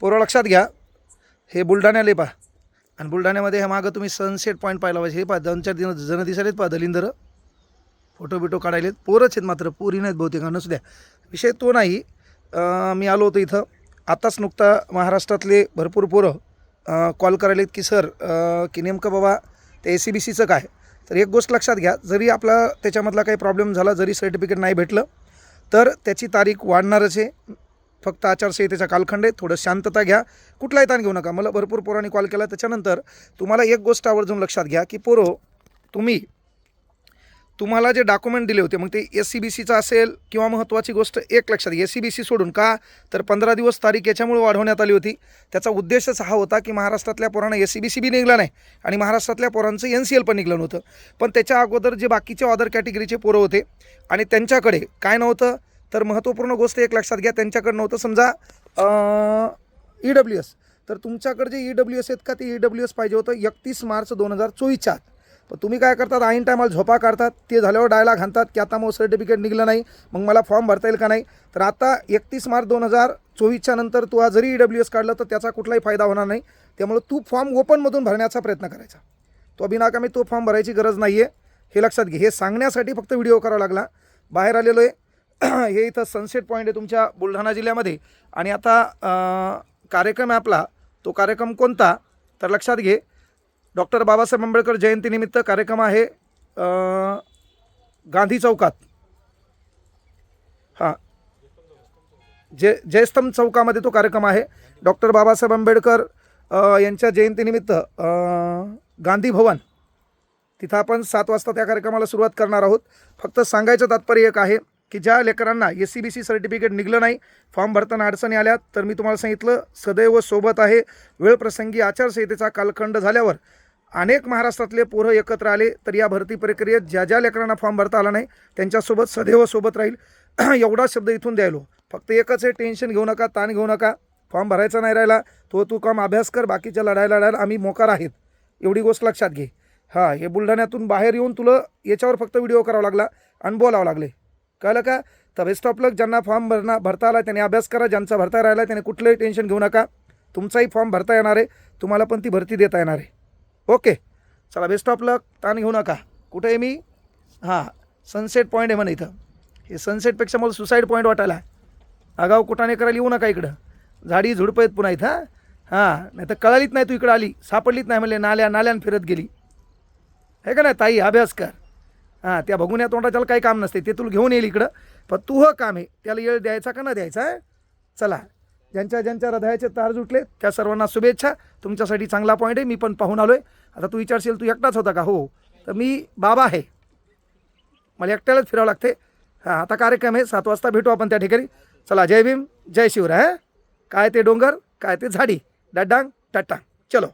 पोरं लक्षात घ्या. हे बुलढाण्याला पहा. आणि बुलढाण्यामध्ये हे मागं तुम्ही सनसेट पॉईंट पाहिला पाहिजे. हे पहा दोन चार दिन जण दिसायलेत पहा दलिंदर. फोटो बिटो काढायलेत. पोरंच आहेत मात्र पोरी नाहीत बहुतेक. नसू द्या. विषय तो नाही. मी आलो होतो इथं. आताच नुकता महाराष्ट्रातले भरपूर पोरं कॉल करायलेत की सर की नेमकं बाबा ते ए सी बी सीचं काय? तर एक गोष्ट लक्षात घ्या. जरी आपला त्याच्यामधला काही प्रॉब्लेम झाला जरी सर्टिफिकेट नाही भेटलं तर त्याची तारीख वाढणारच आहे. फक्त आचारसंहितेचा कालखंड आहे. थोडं शांतता घ्या. कुठलाही ताण घेऊ नका. मला भरपूर पोरांनी कॉल केला. त्याच्यानंतर तुम्हाला एक गोष्ट आवर्जून लक्षात घ्या की पोरो तुम्ही तुम्हाला जे डॉक्युमेंट दिले होते मग ते एस सी बी सीचं असेल किंवा महत्त्वाची गोष्ट एक लक्षात एस सी बी सी सोडून का? तर पंधरा दिवस तारीख याच्यामुळे वाढवण्यात आली होती. त्याचा उद्देशच हा होता की महाराष्ट्रातल्या पोरांना S C B C B निघला नाही आणि महाराष्ट्रातल्या पोरांचं एन सी एल पण निघलं नव्हतं. पण त्याच्या अगोदर जे बाकीचे ऑदर कॅटेगरीचे पोरं होते आणि त्यांच्याकडे काय नव्हतं? तर महत्त्वपूर्ण गोष्ट एक लक्षात घ्या त्यांच्याकडनं होतं समजा ई डब्ल्यू एस तर तुमच्याकडे जे ई डब्ल्यू एस आहेत का ते ई डब्ल्यू एस पाहिजे होतं एकतीस मार्च दोन हजार चोवीसच्या आत पण तुम्ही काय करतात ऐन टायमाला झोपा काढतात ते झाल्यावर डायला घालतात की आता मग सर्टिफिकेट निघलं नाही मग मला फॉर्म भरता येईल का नाही. तर आता एकतीस मार्च दोन हजार चोवीसच्या नंतर तू आज जरी ई डब्ल्यू एस काढलं तर त्याचा कुठलाही फायदा होणार नाही. त्यामुळे तू फॉर्म ओपनमधून भरण्याचा प्रयत्न करायचा. तो बिनाकामी तो फॉर्म भरायची गरज नाही आहे हे लक्षात घे. हे सांगण्यासाठी फक्त व्हिडिओ करावा लागला. बाहेर आलेलो आहे हे इथं सनसेट पॉईंट आहे तुमच्या बुलढाणा जिल्ह्यामध्ये. आणि आता कार्यक्रम आपला तो कार्यक्रम कोणता? तर लक्षात घे. डॉक्टर बाबासाहेब आंबेडकर जयंतीनिमित्त कार्यक्रम आहे गांधी चौकात. हां. जय जयस्तंभ चौकामध्ये तो कार्यक्रम आहे. डॉक्टर बाबासाहेब आंबेडकर यांच्या जयंतीनिमित्त गांधी भवन. तिथं आपण सात वाजता त्या कार्यक्रमाला सुरुवात करणार आहोत. फक्त सांगायचं तात्पर्य एक आहे की ज्या लेकरांना S C B C certificate निघलं नाही फॉर्म भरताना अडचणी आल्या तर मी तुम्हाला सांगितलं सदैव सोबत आहे. वेळप्रसंगी आचारसंहितेचा कालखंड झाल्यावर अनेक महाराष्ट्रातले पोरं एकत्र आले तर या भरती प्रक्रियेत ज्या ज्या लेकरांना फॉर्म भरता आला नाही त्यांच्यासोबत सदैव सोबत राहील. एवढा शब्द इथून द्यायलो. फक्त एकच आहे टेन्शन घेऊ नका ताण घेऊ नका. फॉर्म भरायचा नाही राहिला तो तू काम अभ्यास कर बाकीच्या लढायला लढायला आम्ही मोकार आहेत. एवढी गोष्ट लक्षात घे. हां हे बुलढाण्यातून बाहेर येऊन तुला याच्यावर फक्त व्हिडिओ करावा लागला आणि बोलावं लागले. कळलं का? तर बेस्ट ऑफ लक ज्यांना फॉर्म भरणा भरता आला त्याने अभ्यास करा. ज्यांचा भरता राहिला त्याने कुठलंही टेन्शन घेऊ नका. तुमचाही फॉर्म भरता येणार आहे. तुम्हाला पण ती भरती देता येणार आहे. ओके चला बेस्ट ऑफ लक ताण घेऊ नका. कुठे आहे मी हां सनसेट पॉईंट आहे म्हणा इथं. हे सनसेटपेक्षा मला सुसाईड पॉईंट वाटायला. आगाव कुठाने करायला येऊ नका इकडं. झाडी झुडपं आहेत पुन्हा इथं हां? हां नाही तर कळालीच नाही तू इकडं आली. सापडलीच नाही म्हणले नाल्या नाल्यान फिरत गेली. हे का नाही? ताई अभ्यास कर. हां त्या बघून या तोंडाच्याला काही काम नसते. ते तुला घेऊन येईल इकडं. पण तू ह काम आहे. त्याला येळ द्यायचा का न द्यायचा? आहे चला. ज्यांच्या ज्यांच्या हृदयाचे तार जुटले त्या सर्वांना शुभेच्छा. तुमच्यासाठी चांगला पॉईंट आहे. मी पण पाहून आलो आहे आता तू विचारशील तू एकटाच होता का? हो, हो. तर मी बाबा आहे. मला एकट्यालाच फिरावं लागते हां आता कार्यक्रम आहे. सात वाजता भेटू आपण त्या ठिकाणी. चला जय भीम जय शिवराय काय ते डोंगर काय ते झाडी. डड्डांग टट्टांग. चलो.